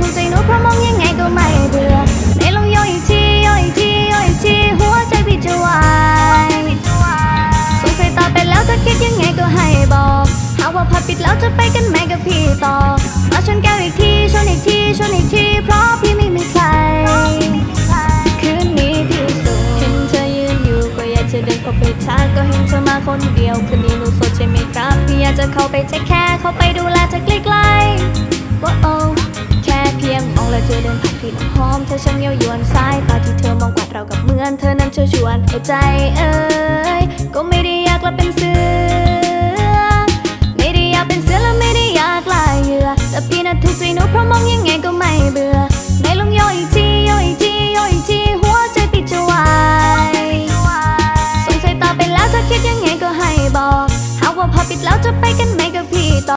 ถูกใจหนูเพราะมองยังไงก็ไม่เบื่อในลองย่อยทีย่อยทีย่อยทีหัวใจพี่จะวายสงสัยตาไปแล้วจะคิดยังไงก็ให้บอกหากว่าพับปิดแล้วจะไปกันไหมกับพี่ต่อมาชนแก้วอีกทีชนอีกทีชนอีกทีเพราะพี่ไม่มีใครคืนนี้พี่โสดเห็นเธอยืนอยู่ก็อยากจะเดินเข้าไปทักก็เห็นเธอมาคนเดียวคืนนี้หนูสดใช่ไหมครับพี่อยากจะเข้าไปเทคแค่เข้า และเธอเดินผ่านกลิ่นหอมเธอช่างเย้ายวนสายตาที่เธอมองกวดเรากับเหมือนเธอนั้นเชิญชวนเอาใจเอ้ยก็ไม่ได้อยากละเป็นเสือไม่ได้อยากเป็นเสือและไม่ได้อยากลายเหยื่อแต่พี่น่ะถูกใจหนูเพราะมองยังไงก็ไม่เบื่อในลงย่อยทีย่อยทีย่อยทีหัวใจปิดจะวายสงสัยตาไปแล้วเธอคิดยังไงก็ให้บอกหาว่าพอปิดแล้วจะไปกันไหมกับพี่ต่อ